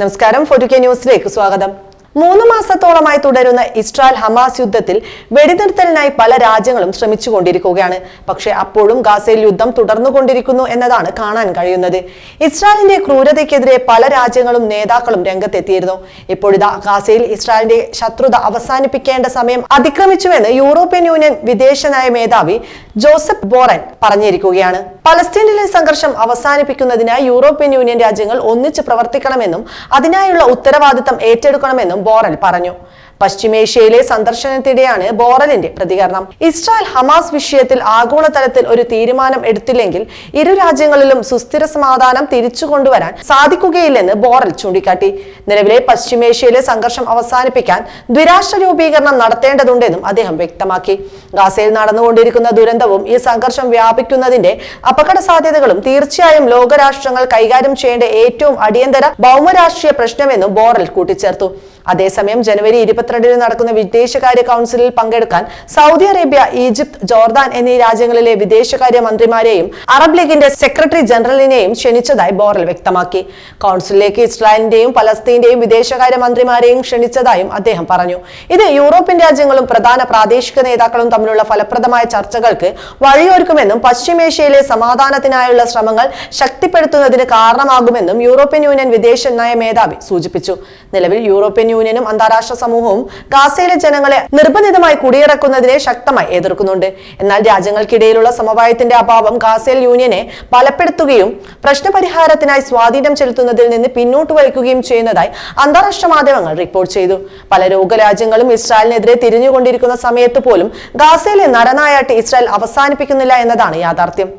നമസ്കാരം ഫോർട്ടു ന്യൂസിലേക്ക് സ്വാഗതം. മൂന്ന് മാസത്തോളമായി തുടരുന്ന ഇസ്രായേൽ ഹമാസ് യുദ്ധത്തിൽ വെടിനിർത്തലിനായി പല രാജ്യങ്ങളും ശ്രമിച്ചുകൊണ്ടിരിക്കുകയാണ്. പക്ഷേ അപ്പോഴും ഗാസയിൽ യുദ്ധം തുടർന്നുകൊണ്ടിരിക്കുന്നു എന്നതാണ് കാണാൻ കഴിയുന്നത്. ഇസ്രായേലിന്റെ ക്രൂരതയ്ക്കെതിരെ പല രാജ്യങ്ങളും നേതാക്കളും രംഗത്തെത്തിയിരുന്നു. ഇപ്പോഴിതാ ഗാസയിൽ ഇസ്രായേലിന്റെ ശത്രുത അവസാനിപ്പിക്കേണ്ട സമയം അതിക്രമിച്ചുവെന്ന് യൂറോപ്യൻ യൂണിയൻ വിദേശനയ മേധാവി ജോസഫ് ബോറൻ പറഞ്ഞിരിക്കുകയാണ്. പലസ്തീനിലെ സംഘർഷം അവസാനിപ്പിക്കുന്നതിനായി യൂറോപ്യൻ യൂണിയൻ രാജ്യങ്ങൾ ഒന്നിച്ച് പ്രവർത്തിക്കണമെന്നും അതിനായുള്ള ഉത്തരവാദിത്തം ഏറ്റെടുക്കണമെന്നും ബോറൽ പറഞ്ഞു. പശ്ചിമേഷ്യയിലെ സന്ദർശനത്തിടെയാണ് ബോറലിന്റെ പ്രതികരണം. ഇസ്രായേൽ ഹമാസ് വിഷയത്തിൽ ആഗോളതലത്തിൽ ഒരു തീരുമാനം എടുത്തില്ലെങ്കിൽ ഇരു രാജ്യങ്ങളിലും സുസ്ഥിര സമാധാനം തിരിച്ചു കൊണ്ടുവരാൻ സാധിക്കുകയില്ലെന്ന് ബോറൽ ചൂണ്ടിക്കാട്ടി. നിലവിലെ പശ്ചിമേഷ്യയിലെ സംഘർഷം അവസാനിപ്പിക്കാൻ ദ്വിരാഷ്ട്ര രൂപീകരണം നടത്തേണ്ടതുണ്ടെന്നും അദ്ദേഹം വ്യക്തമാക്കി. ഗാസയിൽ നടന്നുകൊണ്ടിരിക്കുന്ന ദുരന്തവും ഈ സംഘർഷം വ്യാപിക്കുന്നതിന്റെ അപകട സാധ്യതകളും തീർച്ചയായും ലോകരാഷ്ട്രങ്ങൾ കൈകാര്യം ചെയ്യേണ്ട ഏറ്റവും അടിയന്തര ഭൗമരാഷ്ട്രീയ പ്രശ്നമെന്നും ബോറൽ കൂട്ടിച്ചേർത്തു. അതേസമയം ജനുവരി ഇരുപത്തിരണ്ടിന് നടക്കുന്ന വിദേശകാര്യ കൗൺസിലിൽ പങ്കെടുക്കാൻ സൗദി അറേബ്യ ഈജിപ്ത് ജോർദാൻ എന്നീ രാജ്യങ്ങളിലെ വിദേശകാര്യ മന്ത്രിമാരെയും അറബ് ലീഗിന്റെ സെക്രട്ടറി ജനറലിനെയും ക്ഷണിച്ചതായി ബോറൽ വ്യക്തമാക്കി. കൗൺസിലിലേക്ക് ഇസ്രായേലിന്റെയും പലസ്തീന്റെയും വിദേശകാര്യ മന്ത്രിമാരെയും ക്ഷണിച്ചതായും അദ്ദേഹം പറഞ്ഞു. ഇത് യൂറോപ്യൻ രാജ്യങ്ങളും പ്രധാന പ്രാദേശിക നേതാക്കളും തമ്മിലുള്ള ഫലപ്രദമായ ചർച്ചകൾക്ക് വഴിയൊരുക്കുമെന്നും പശ്ചിമേഷ്യയിലെ സമാധാനത്തിനായുള്ള ശ്രമങ്ങൾ ശക്തിപ്പെടുത്തുന്നതിന് കാരണമാകുമെന്നും യൂറോപ്യൻ യൂണിയൻ വിദേശ നയ മേധാവി സൂചിപ്പിച്ചു. നിലവിൽ യൂറോപ്യൻ യൂണിയനും അന്താരാഷ്ട്ര സമൂഹവും ഗാസയിലെ ജനങ്ങളെ നിർബന്ധിതമായി കുടിയിറക്കുന്നതിനെ ശക്തമായി എതിർക്കുന്നുണ്ട്. എന്നാൽ രാജ്യങ്ങൾക്കിടയിലുള്ള സമവായത്തിന്റെ അഭാവം ഗാസയിൽ യൂണിയനെ ബലപ്പെടുത്തുകയും പ്രശ്നപരിഹാരത്തിനായി സ്വാധീനം ചെലുത്തുന്നതിൽ നിന്ന് പിന്നോട്ട് വലിക്കുകയും ചെയ്യുന്നതായി അന്താരാഷ്ട്ര മാധ്യമങ്ങൾ റിപ്പോർട്ട് ചെയ്തു. പല ലോകരാജ്യങ്ങളും ഇസ്രായേലിനെതിരെ തിരിഞ്ഞുകൊണ്ടിരിക്കുന്ന സമയത്ത് പോലും ഗാസയിലെ നരനായാട്ട് ഇസ്രായേൽ അവസാനിപ്പിക്കുന്നില്ല എന്നതാണ് യാഥാർത്ഥ്യം.